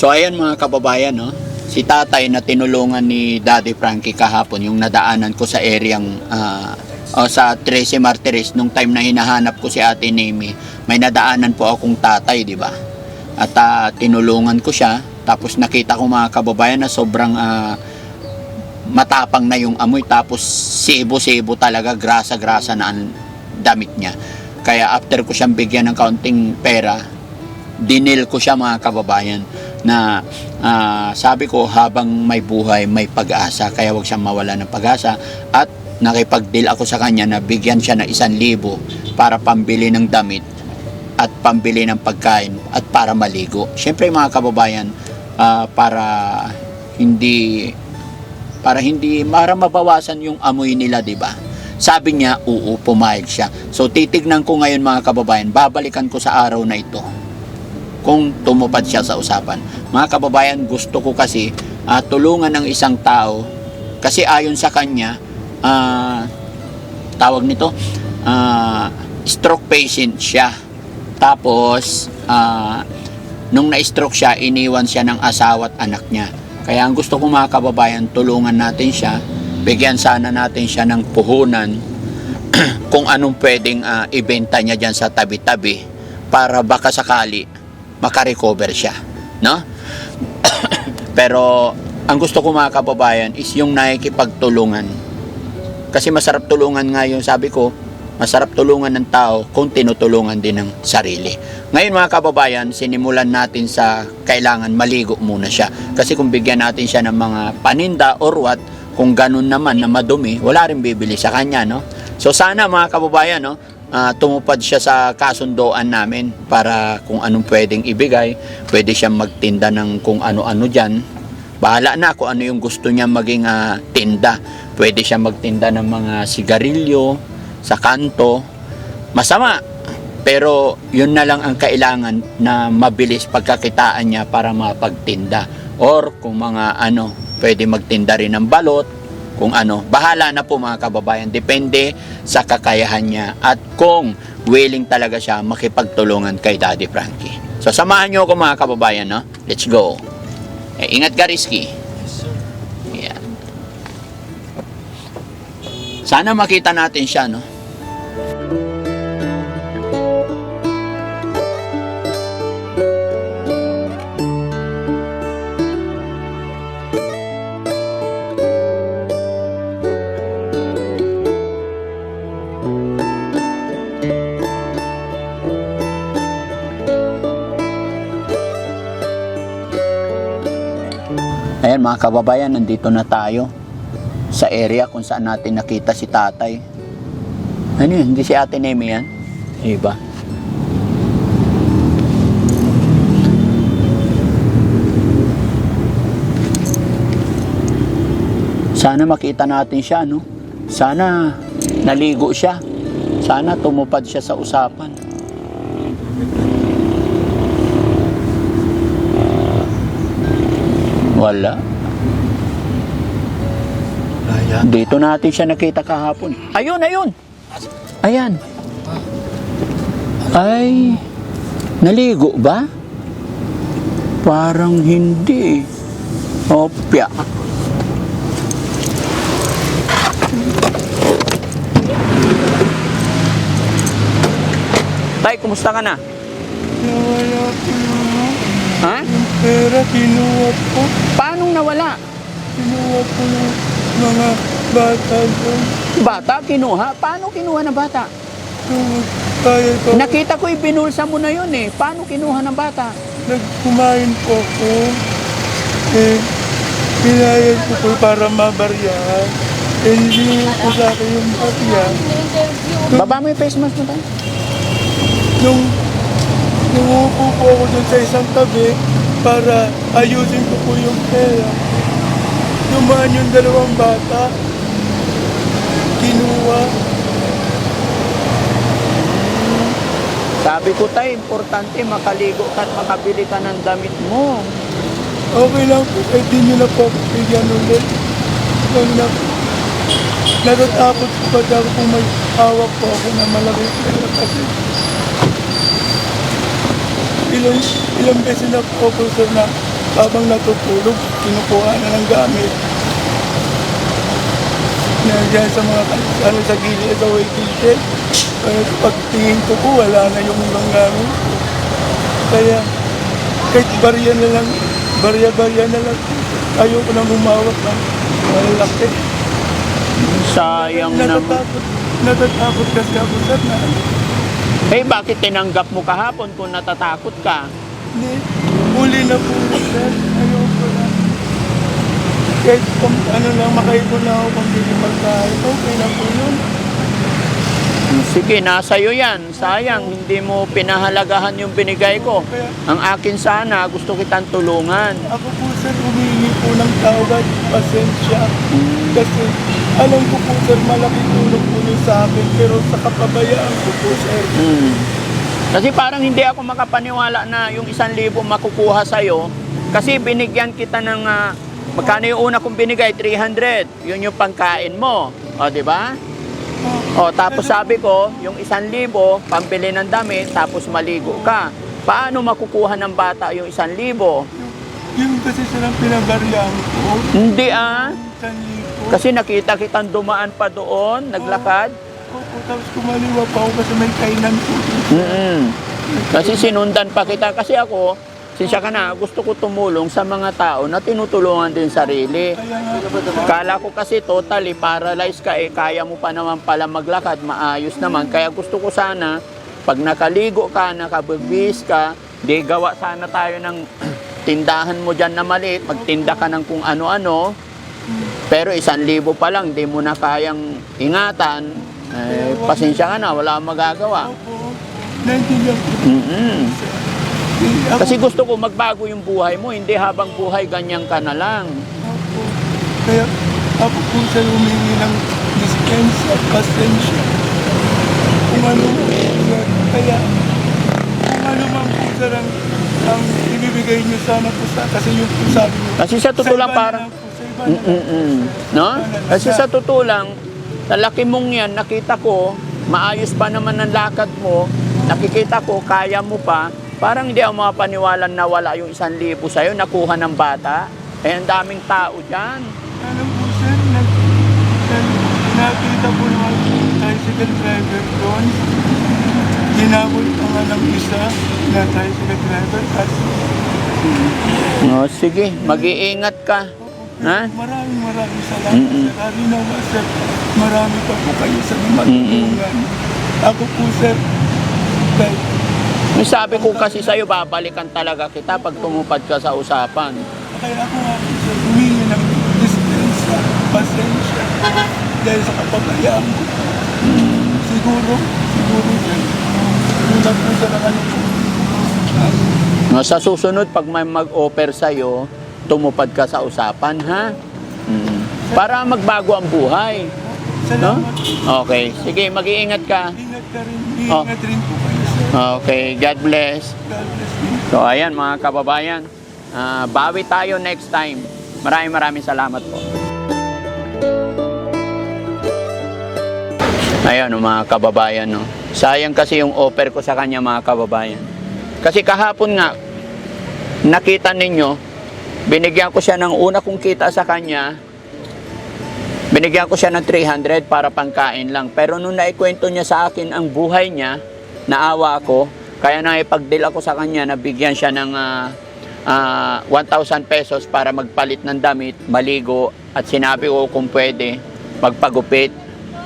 So ayan mga kababayan, no? Si tatay na tinulungan ni Daddy Frankie kahapon, yung nadaanan ko sa areang ah, o sa 13 Martires, nung time na hinahanap ko si Ate Nemi, may nadaanan po akong tatay, di ba? At ah, tinulungan ko siya, tapos nakita ko mga kababayan na sobrang ah, matapang na yung amoy, tapos sebo-sebo talaga, grasa-grasa na ang damit niya. Kaya after ko siyang bigyan ng kaunting pera, dinil ko siya mga kababayan na ah, sabi ko habang may buhay may pag-asa kaya wag siyang mawala ng pag-asa at nakipag-deal ako sa kanya na bigyan siya ng isang libo para pambili ng damit at pambili ng pagkain at para maligo. Siyempre mga kababayan ah, para hindi para hindi para mabawasan yung amoy nila, 'di ba? Sabi niya, oo, pumayag siya. So titignan ko ngayon mga kababayan, babalikan ko sa araw na ito kung tumupad siya sa usapan. Mga kababayan, gusto ko kasi ah, tulungan ng isang tao kasi ayon sa kanya, ah, tawag nito, ah, stroke patient siya. Tapos, ah, nung na-stroke siya, iniwan siya ng asawa at anak niya. Kaya ang gusto ko mga kababayan, tulungan natin siya, bigyan sana natin siya ng puhunan kung anong pwedeng ah, ibenta niya dyan sa tabi-tabi para baka sakali makarecover siya. No? Pero ang gusto ko mga kababayan is yung nakikipagtulungan. Kasi masarap tulungan nga yung sabi ko, masarap tulungan ng tao kung tinutulungan din ng sarili. Ngayon mga kababayan, sinimulan natin sa kailangan maligo muna siya. Kasi kung bigyan natin siya ng mga paninda or what, kung ganun naman na madumi, wala rin bibili sa kanya, no? So sana mga kababayan, no, ah, tumupad siya sa kasundoan namin para kung anong pwedeng ibigay, pwede siyang magtinda ng kung ano-ano dyan. Bahala na kung ano yung gusto niya maging ah, tinda. Pwede siya magtinda ng mga sigarilyo sa kanto. Masama, pero yun na lang ang kailangan na mabilis pagkakitaan niya para mapagtinda. Or kung mga ano, pwede magtinda rin ng balot, kung ano. Bahala na po mga kababayan. Depende sa kakayahan niya at kung willing talaga siya makipagtulungan kay Daddy Frankie. So samahan niyo ako mga kababayan, no? Let's go. Eh, ingat ka, Rizky. Yan. Sana makita natin siya, no? Ayan mga kababayan, nandito na tayo sa area kung saan natin nakita si tatay. Ano yun? Hindi si ate Nemi yan? Iba. Sana makita natin siya, no? Sana naligo siya. Sana tumupad siya sa usapan. Wala. Dito natin siya nakita kahapon. Ayun, ayun. Ayan. Ay, naligo ba? Parang hindi. Opya. Tay, kumusta ka na? Nawala ko yung Ha? pera, kinuha ko. Paano nawala? Kinuha ko ng mga bata doon. Bata, kinuha? Paano kinuha ng bata? Kaya ko, Nakita ko ibinulsa mo na yun eh. Paano kinuha ng bata? nagkumain po ako. Eh, pinayad ko po para mabaryahan. Eh, hindi ko sa akin yung barya. Baba mo yung face mask mo tayo. Nung Numupo po ako doon sa isang tabi para ayusin ko po yung pera. Dumaan yung dalawang bata. Kinuha. Sabi ko tayo, importante makaligo ka at makabili ka ng damit mo. Okay lang po, eh di nyo na po bigyan ulit. Huwag na po. Natatakot po pa ako kung may hawak po ako na malaki pera kasi ilang, ilang beses na po ako sir na habang natutulog, kinukuha na ng gamit. Nandiyan sa mga ano sa gilid sa waiting shed. Kaya pagtingin ko po, wala na yung ibang gamit. Kaya kahit barya na lang, barya-barya na lang, ayoko na bumawak ng malaki. Sayang naman. Natatakot, natatakot kasi ako sir na Eh, bakit tinanggap mo kahapon kung natatakot ka? Hindi. Huli na po sir. Ayoko na. Kahit kung ano lang, makaipon na ako pang bili pagkain. Okay na po yun. Sige, nasa iyo yan. Sayang, hindi mo pinahalagahan yung binigay ko. Ang akin sana, gusto kitang tulungan. ako po sir, humingi po ng tawad, pasensya. Kasi alam ko po sir, malaki tulong po yun sa akin. Pero sa kapabayaan ko po sir. Hmm. Kasi parang hindi ako makapaniwala na yung isang libo makukuha sa'yo. Kasi binigyan kita ng, ah, magkano yung una kong binigay? 300. Yun yung pangkain mo. O, di ba? O, tapos sabi ko, yung isang libo, pambili ng damit, tapos maligo ka. Paano makukuha ng bata yung isang libo? Yung kasi silang pinabaryan ko, Hindi ah. isang libo. Kasi nakita kitang dumaan pa doon, naglakad. Opo, tapos kumaliwa pa ako kasi may kainan po. mm Kasi sinundan pa kita. Kasi ako, sinsya ka na, gusto ko tumulong sa mga tao na tinutulungan din sarili. Kala ko kasi totally paralyzed ka eh, kaya mo pa naman pala maglakad, maayos naman. Kaya gusto ko sana, pag nakaligo ka, nakabibis ka, di gawa sana tayo ng tindahan mo dyan na maliit, magtinda ka ng kung ano-ano. Pero isang libo pa lang, di mo na kayang ingatan. Eh, pasensya ka na, wala magagawa. Opo, Kasi gusto ko magbago yung buhay mo, hindi habang buhay ganyan ka na lang. Opo. Kaya ako po sa humingi ng dispensa, pasensya. Kung ano. Kaya kung ano man po sir ang, ang ibibigay niyo sana po sa kasi yung po sabi niyo. Kasi sa totoo lang parang Mm-mm. sir. No? Kasi sa totoo lang, sa laki mong yan, nakita ko, maayos pa naman ang lakad mo, nakikita ko, kaya mo pa, parang hindi ako makapaniwala na wala yung isang libo sa'yo, nakuha ng bata. Eh, ang daming tao dyan. Alam po sir, nag, nag, nakita po naman tricycle driver doon. Hinabol pa nga ng isa na tricycle driver kasi No, sige, mag-iingat ka. Ha? Maraming maraming salamat. Mm-mm. Lalo na sir, marami pa po kayo sa matulungan. Ako po sir, dahil Yung sabi ko kasi sa'yo, babalikan talaga kita pag tumupad ka sa usapan. kaya ako nga humingi ng dispensa, pasensya. Dahil sa kapabayaan ko. Siguro, siguro sir, kulang po sa ano po. No, sa susunod, pag may mag-offer sa'yo, tumupad ka sa usapan, ha? Mm. Para magbago ang buhay. No? Salamat. Okay. Sige, mag-iingat ka. Ingat ka rin, Oh. ingat rin po. Okay, God bless. So, ayan mga kababayan. ah, bawi tayo next time. Maraming maraming salamat po. Ayan oh, mga kababayan. No? Sayang kasi yung offer ko sa kanya mga kababayan. Kasi kahapon nga, nakita ninyo, binigyan ko siya ng una kong kita sa kanya, binigyan ko siya ng 300 para pangkain lang. Pero nung naikwento niya sa akin ang buhay niya, naawa ako, kaya na ipagdil ako sa kanya, nabigyan siya ng ah, ah, 1,000 pesos para magpalit ng damit, maligo, at sinabi ko kung pwede, magpagupit.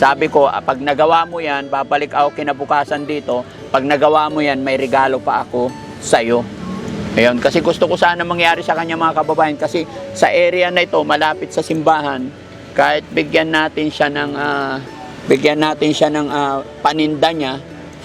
Sabi ko, ah, pag nagawa mo yan, babalik ako kinabukasan dito. Pag nagawa mo yan, may regalo pa ako sa'yo. Ayun, kasi gusto ko sana mangyari sa kanya mga kababayan kasi sa area na ito, malapit sa simbahan, kahit bigyan natin siya ng ah, bigyan natin siya ng ah, paninda niya,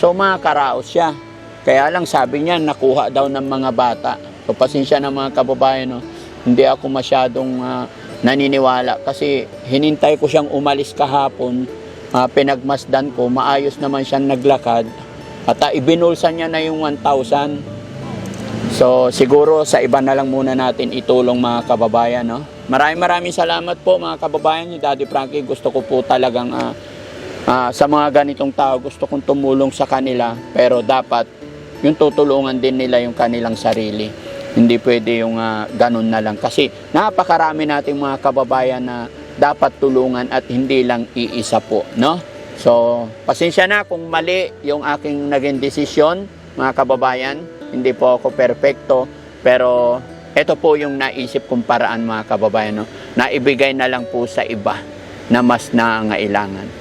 so makakaraos siya. Kaya lang sabi niya, nakuha daw ng mga bata. So pasensya na mga kababayan, no? hindi ako masyadong ah, naniniwala kasi hinintay ko siyang umalis kahapon, ah, pinagmasdan ko, maayos naman siyang naglakad, at ah, ibinulsa niya na yung 1,000. So siguro sa iba na lang muna natin itulong mga kababayan. No? Maraming maraming salamat po mga kababayan. Yung Daddy Frankie gusto ko po talagang ah, ah, sa mga ganitong tao gusto kong tumulong sa kanila. Pero dapat yung tutulungan din nila yung kanilang sarili. Hindi pwede yung ah, ganun na lang. Kasi napakarami nating mga kababayan na dapat tulungan at hindi lang iisa po, no? So, pasensya na kung mali yung aking naging desisyon, mga kababayan. Hindi po ako perpekto, pero ito po yung naisip kong paraan, mga kababayan, no? Naibigay na lang po sa iba na mas nangailangan.